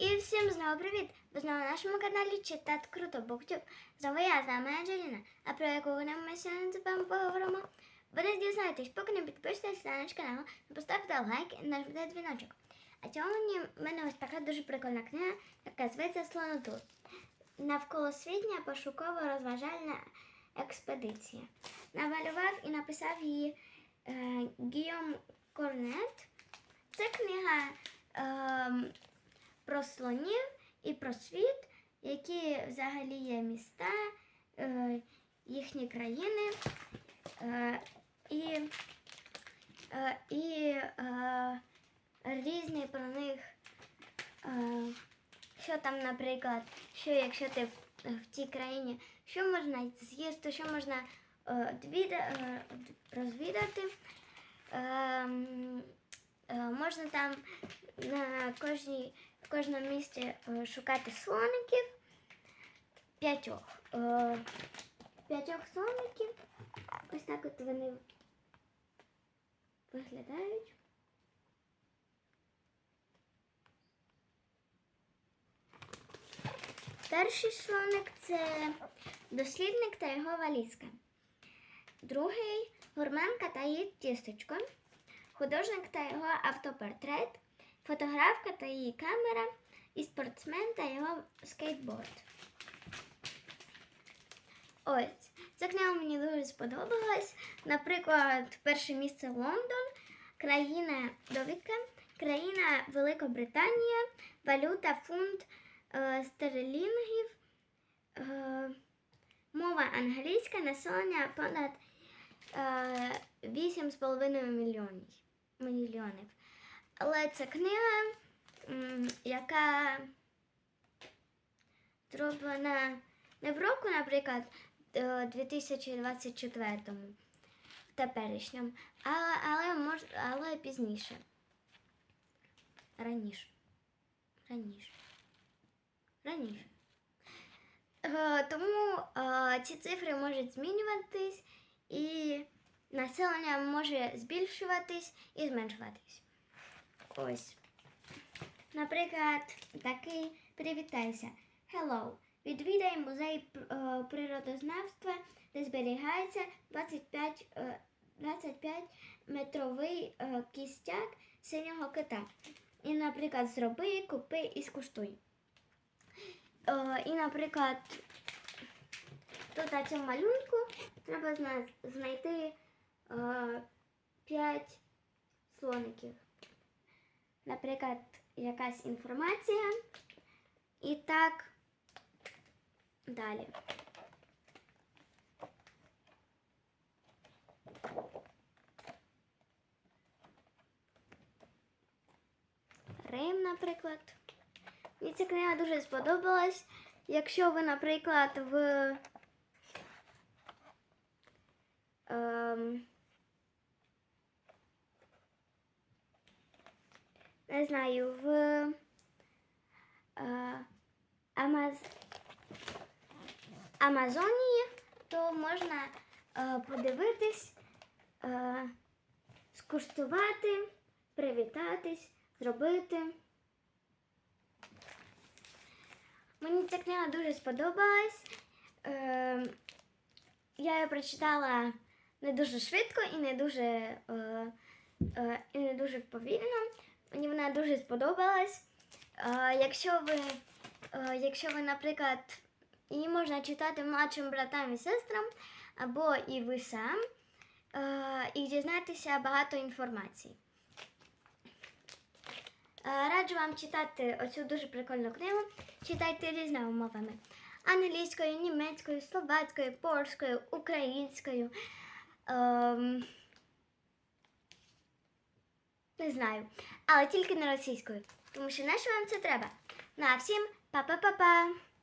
І всім знову привіт! Ви знову на нашому каналі Читати Круто Буктюб. Знову я, з вами Анджеліна. А про яку ми сьогодні з вами поговоримо? Ви не дізнаєтесь, поки не підпишетесь на наш канал, поставте лайк і нажмете дзвіночок. А сьогодні в мене ось така дуже прикольна книга, яка зветься Слонотур. Навколосвітня пошуково-розважальна експедиція. Намалював і написав її е, Гійом Корнет. Це книга е, про слонів і про світ, які взагалі є міста, е, їхні країни. Е, і е, і різні про них. Що там, наприклад, що якщо ти в, цій країні, що можна з'їсти, що можна розвідати. Ем, можна там на кожній, в кожному місці е, шукати слоників. П'ятьох. Е, п'ятьох слоників. Ось так от вони виглядають. Перший слоник це дослідник та його валізка. Другий гурманка та її тістечко. Художник та його автопортрет, фотографка та її камера, і спортсмен та його скейтборд. Ось, ця книга мені дуже сподобалась. Наприклад, перше місце Лондон, країна довідка, країна Великобританія, валюта фунт е, стерлінгів, е, мова англійська, населення понад е, 8,5 мільйонів. Але це книга, яка зроблена не в року, наприклад, е, 2024-му, теперішньому, але, але, мож, але пізніше. Раніше. Раніше. Раніше. Е, Тому е, ці цифри можуть змінюватись і населення може збільшуватись і зменшуватись. Ось. Наприклад, такий привітайся. Hello. Відвідай музей е, природознавства, де зберігається 25, е, 25 метровий е, кістяк синього кита. І, наприклад, зроби, купи і скуштуй. Е, і, наприклад, тут на цьому малюнку треба знайти е, 5 слоників. Наприклад, якась інформація. І так далі. Рим, наприклад. Мені ця книга дуже сподобалась. Якщо ви, наприклад, в ем, не знаю, в е, Амаз... Амазонії, то можна е, подивитись, е, скуштувати, привітатись, зробити. Мені ця книга дуже сподобалась. Е, я її прочитала не дуже швидко і не дуже, е, е, і не дуже повільно. Мені вона дуже сподобалась. Якщо ви, якщо ви, наприклад, її можна читати младшим братам і сестрам, або і ви сам, і дізнатися багато інформації. Раджу вам читати оцю дуже прикольну книгу. Читайте різними мовами: англійською, німецькою, словацькою, польською, українською. Знаю. Але тільки не російською. Тому що на вам це треба? На всім па-па-па-па!